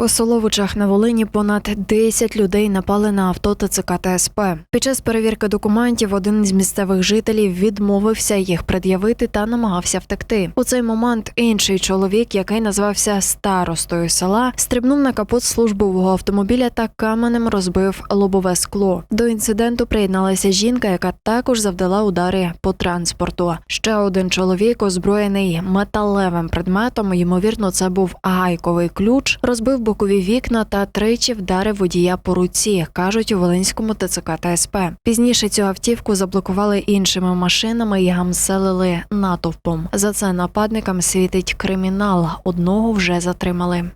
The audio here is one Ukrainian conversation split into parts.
У Соловичах на Волині понад 10 людей напали на авто ТЦК та СП. Під час перевірки документів один з місцевих жителів відмовився їх пред'явити та намагався втекти. У цей момент інший чоловік, який назвався старостою села, стрибнув на капот службового автомобіля та каменем розбив лобове скло. До інциденту приєдналася жінка, яка також завдала удари по транспорту. Ще один чоловік, озброєний металевим предметом, ймовірно, це був гайковий ключ, розбив бокові вікна та тричі вдарив водія по руці, кажуть у Волинському ТЦК та СП. Пізніше цю автівку заблокували іншими машинами і гамселили натовпом. За це нападникам світить кримінал. Одного вже затримали.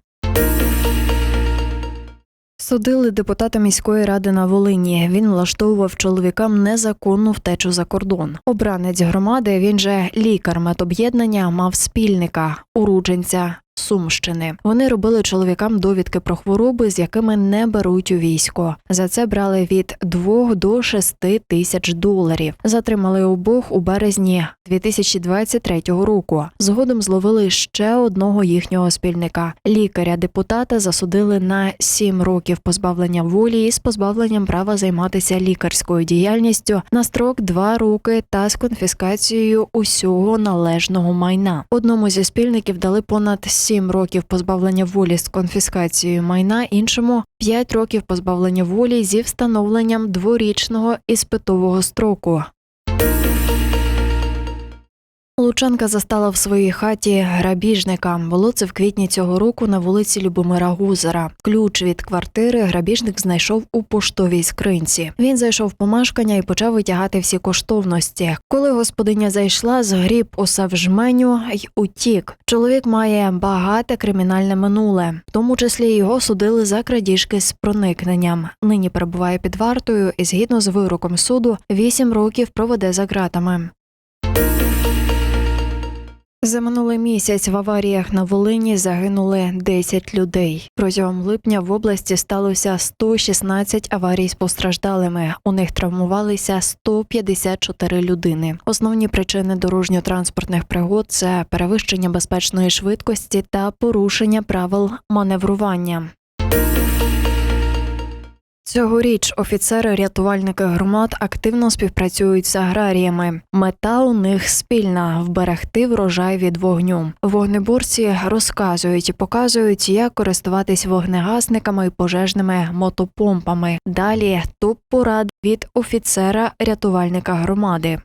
Судили депутата міської ради на Волині. Він влаштовував чоловікам незаконну втечу за кордон. Обранець громади, він же лікар медоб'єднання, мав спільника, уродженця Сумщини. Вони робили чоловікам довідки про хвороби, з якими не беруть у військо. За це брали від 2 до 6 тисяч доларів. Затримали обох у березні 2023 року. Згодом зловили ще одного їхнього спільника. Лікаря депутата засудили на 7 років позбавлення волі із позбавленням права займатися лікарською діяльністю на строк 2 роки та з конфіскацією усього належного майна. Одному зі спільників дали понад 7 років позбавлення волі з конфіскацією майна, іншому 5 років позбавлення волі зі встановленням дворічного іспитового строку. Лучанка застала в своїй хаті грабіжника. Було це в квітні цього року на вулиці Любомира Гузера. Ключ від квартири грабіжник знайшов у поштовій скринці. Він зайшов в помешкання і почав витягати всі коштовності. Коли господиня зайшла, згріб усе в жменю й утік. Чоловік має багате кримінальне минуле, в тому числі його судили за крадіжки з проникненням. Нині перебуває під вартою і згідно з вироком суду 8 років проведе за ґратами. За минулий місяць в аваріях на Волині загинули 10 людей. Протягом липня в області сталося 116 аварій з постраждалими. У них травмувалися 154 людини. Основні причини дорожньо-транспортних пригод це перевищення безпечної швидкості та порушення правил маневрування. Цьогоріч офіцери рятувальники громад активно співпрацюють з аграріями. Мета у них спільна вберегти врожай від вогню. Вогнеборці розказують і показують, як користуватись вогнегасниками і пожежними мотопомпами. Далі топ порад від офіцера рятувальника громади.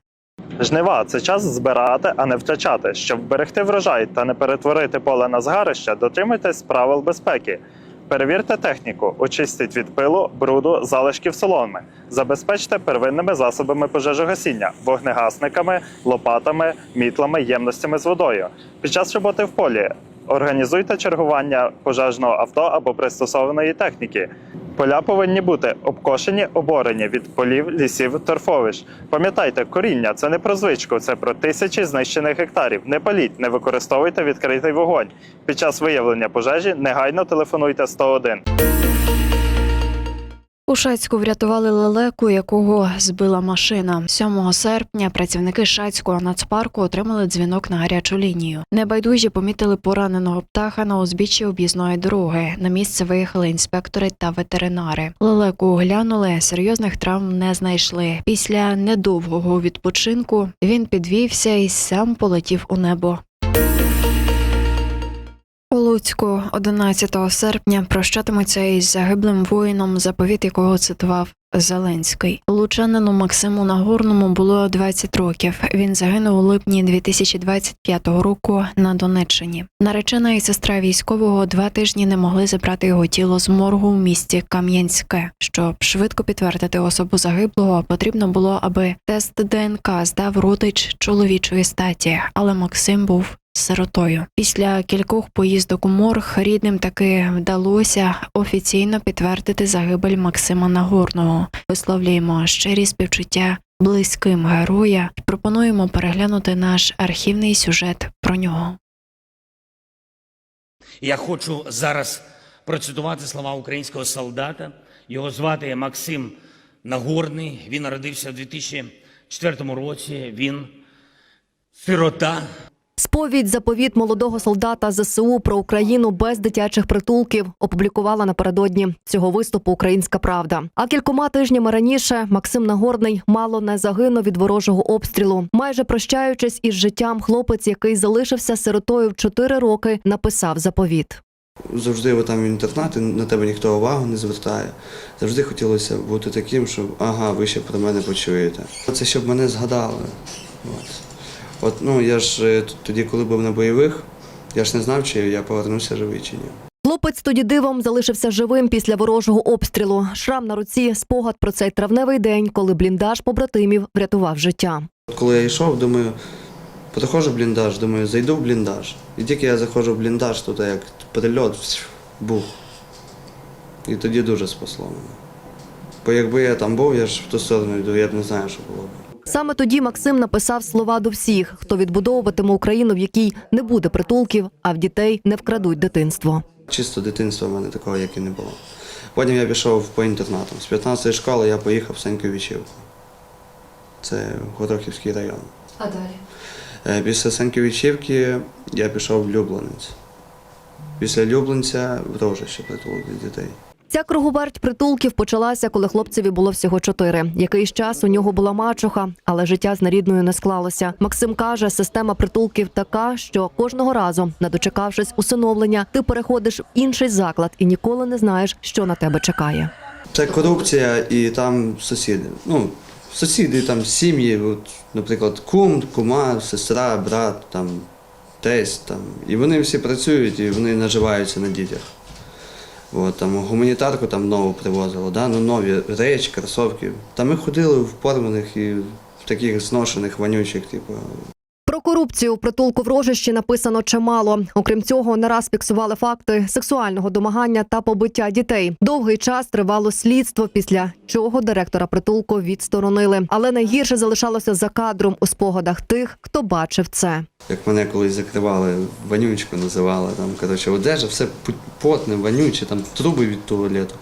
Жнива це час збирати, а не втрачати. Щоб берегти врожай та не перетворити поле на згарище, дотримуйтесь правил безпеки. Перевірте техніку, очистіть від пилу, бруду, залишків соломи. Забезпечте первинними засобами пожежогасіння, вогнегасниками, лопатами, мітлами, ємностями з водою. Під час роботи в полі організуйте чергування пожежного авто або пристосованої техніки. Поля повинні бути обкошені, оборені від полів, лісів, торфовищ. Пам'ятайте, коріння це не про звичку, це про тисячі знищених гектарів. Не паліть, не використовуйте відкритий вогонь. Під час виявлення пожежі негайно телефонуйте 101. У Шацьку врятували лелеку, якого збила машина. 7 серпня працівники Шацького нацпарку отримали дзвінок на гарячу лінію. Небайдужі помітили пораненого птаха на узбіччі об'їзної дороги. На місце виїхали інспектори та ветеринари. Лелеку оглянули, серйозних травм не знайшли. Після недовгого відпочинку він підвівся і сам полетів у небо. У Луцьку 11 серпня прощатимуться із загиблим воїном, заповіт якого цитував Зеленський. Лучанину Максиму Нагорному було 20 років. Він загинув у липні 2025 року на Донеччині. Наречена і сестра військового два тижні не могли забрати його тіло з моргу в місті Кам'янське. Щоб швидко підтвердити особу загиблого, потрібно було, аби тест ДНК здав родич чоловічої статі, але Максим був сиротою. Після кількох поїздок у морг рідним таки вдалося офіційно підтвердити загибель Максима Нагорного. Висловлюємо щирі співчуття близьким героя пропонуємо переглянути наш архівний сюжет про нього. Я хочу зараз процитувати слова українського солдата. Його звати Максим Нагорний. Він народився у 2004 році. Він сирота. Сповідь заповіт молодого солдата ЗСУ про Україну без дитячих притулків опублікувала напередодні цього виступу Українська Правда. А кількома тижнями раніше Максим Нагорний мало не загинув від ворожого обстрілу. Майже прощаючись із життям, хлопець, який залишився сиротою в 4 роки, написав заповіт. Завжди ви там в інтернаті, на тебе ніхто увагу не звертає. Завжди хотілося бути таким, щоб ага, ви ще про мене почуєте. Це щоб мене згадали. От. От ну я ж е, тоді, коли був на бойових, я ж не знав, чи я повернуся живий чи ні. Хлопець тоді дивом залишився живим після ворожого обстрілу. Шрам на руці, спогад про цей травневий день, коли бліндаж побратимів врятував життя. От коли я йшов, думаю, підходжу в бліндаж, думаю, зайду в бліндаж. І тільки я заходжу в бліндаж, тут як перельот був. І тоді дуже спасло мене. Бо якби я там був, я ж в ту сторону йду, я б не знаю, що було б. Саме тоді Максим написав слова до всіх, хто відбудовуватиме Україну, в якій не буде притулків, а в дітей не вкрадуть дитинство. Чисто дитинства в мене такого, як і не було. Потім я пішов по інтернатам. З 15 школи я поїхав в Сеньковичівку. Це Горохівський район. А далі Е, Після Сеньковичівки я пішов в Люблинець. Після Люблинця в Рожище притулок для дітей. Ця круговерть притулків почалася, коли хлопцеві було всього чотири. Якийсь час у нього була мачуха, але життя з нарідною не склалося. Максим каже, система притулків така, що кожного разу, не дочекавшись усиновлення, ти переходиш в інший заклад і ніколи не знаєш, що на тебе чекає. Це корупція і там сусіди. Ну, сусіди, там сім'ї, от, наприклад, кум, кума, сестра, брат, там, тесть. Там. І вони всі працюють і вони наживаються на дітях. От, там, гуманітарку там нову привозили, да? ну, нові речі, кросовки. Та ми ходили в порваних і в таких зношених, вонючих, типу, Про корупцію у притулку в Рожищі написано чимало. Окрім цього, не раз фіксували факти сексуального домагання та побиття дітей. Довгий час тривало слідство, після чого директора притулку відсторонили. Але найгірше залишалося за кадром у спогадах тих, хто бачив це. Як мене колись закривали, вонючку називали, там, коротше, одежа, все потне, вонюче, там труби від туалету.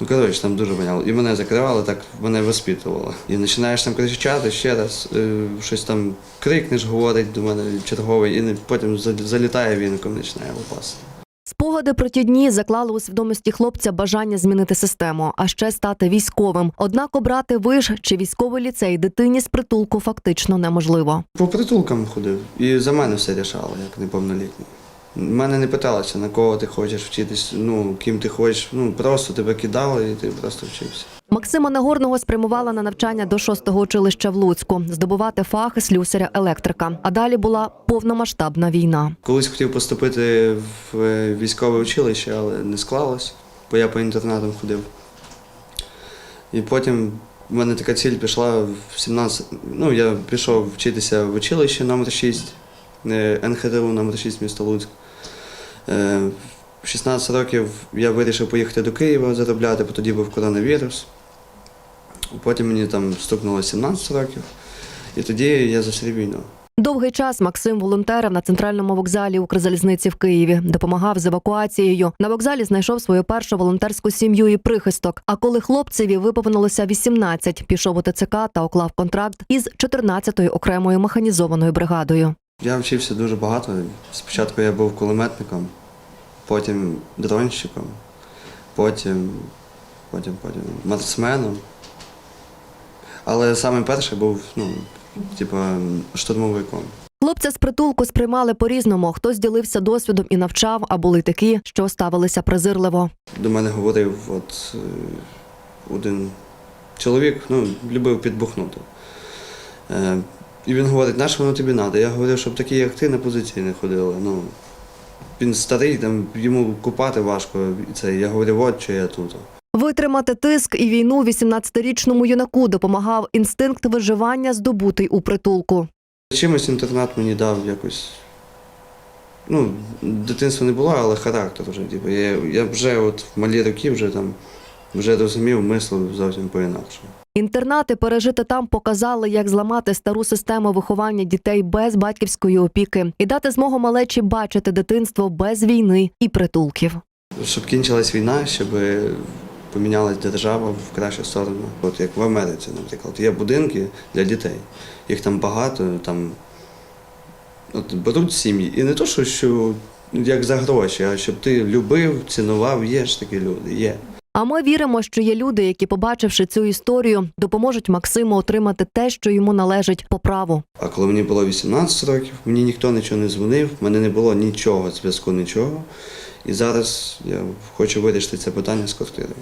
Ну, коротше, там дуже воняло. І мене закривали, так мене воспитувало. І починаєш там кричати ще раз, е, щось там крикнеш, говорить до мене черговий, і потім за- залітає віником, починає лопасти. Спогади про ті дні заклали у свідомості хлопця бажання змінити систему, а ще стати військовим. Однак обрати виш чи військовий ліцей дитині з притулку фактично неможливо. По притулкам ходив, і за мене все рішало, як неповнолітній. Мене не питалося, на кого ти хочеш вчитись, ну, ким ти хочеш, ну, просто тебе кидали і ти просто вчився. Максима Нагорного спрямувала на навчання до шостого училища в Луцьку, здобувати фах слюсаря електрика. А далі була повномасштабна війна. Колись хотів поступити в е, військове училище, але не склалось, бо я по інтернатам ходив. І потім в мене така ціль пішла в 17. Ну, я пішов вчитися в училище номер 6, е, НХТУ номер 6 місто Луцьк. Е, В 16 років я вирішив поїхати до Києва заробляти, бо тоді був коронавірус. Потім мені там стукнуло 17 років, і тоді я зустрів війну. Довгий час Максим волонтерив на центральному вокзалі Укрзалізниці в Києві, допомагав з евакуацією. На вокзалі знайшов свою першу волонтерську сім'ю і прихисток. А коли хлопцеві виповнилося 18, пішов у ТЦК та уклав контракт із 14-ю окремою механізованою бригадою. Я вчився дуже багато. Спочатку я був кулеметником, потім дронщиком, потім, потім, потім марсменом. Але саме перший був, ну, типа, штурмовиком. Хлопця з притулку сприймали по-різному. Хтось ділився досвідом і навчав, а були такі, що ставилися презирливо. До мене говорив от, е, один чоловік, ну, любив підбухнути. Е, і він говорить, на що воно тобі треба? Я говорю, щоб такі, як ти, на позиції не ходили. Ну, він старий, там, йому купати важко. І це, я говорю, от що я тут. Витримати тиск і війну 18-річному юнаку допомагав інстинкт виживання, здобутий у притулку. Чимось інтернат мені дав якось. Ну, дитинства не було, але характер вже. Типу, я, я вже от в малі роки вже там вже розумів, мислив зовсім по-інакшому. Інтернати пережити там показали, як зламати стару систему виховання дітей без батьківської опіки і дати змогу малечі бачити дитинство без війни і притулків. Щоб кінчилась війна, щоб помінялась держава в кращу сторону. От як в Америці, наприклад, є будинки для дітей. Їх там багато, там от, беруть сім'ї. І не то, що, що як за гроші, а щоб ти любив, цінував, є ж такі люди, є. А ми віримо, що є люди, які, побачивши цю історію, допоможуть Максиму отримати те, що йому належить по праву. А коли мені було 18 років, мені ніхто нічого не дзвонив, в мене не було нічого, зв'язку, нічого. І зараз я хочу вирішити це питання з квартирою.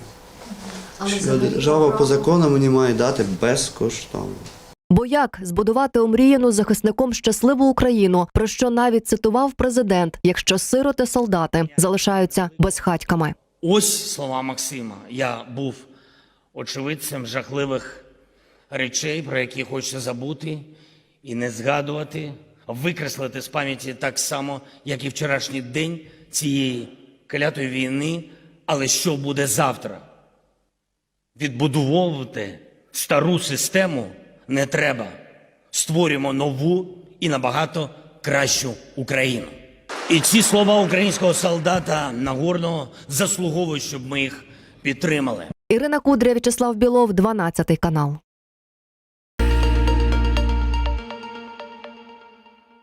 Що держава по закону мені має дати безкоштовно. Бо як збудувати омріяну захисником щасливу Україну, про що навіть цитував президент, якщо сироти солдати залишаються безхатьками. Ось слова Максима. Я був очевидцем жахливих речей, про які хочеться забути і не згадувати, викреслити з пам'яті так само, як і вчорашній день цієї клятої війни. Але що буде завтра? Відбудовувати стару систему не треба. Створюємо нову і набагато кращу Україну. І ці слова українського солдата Нагорного заслуговують, щоб ми їх підтримали. Ірина Кудря, В'ячеслав Білов, 12 канал.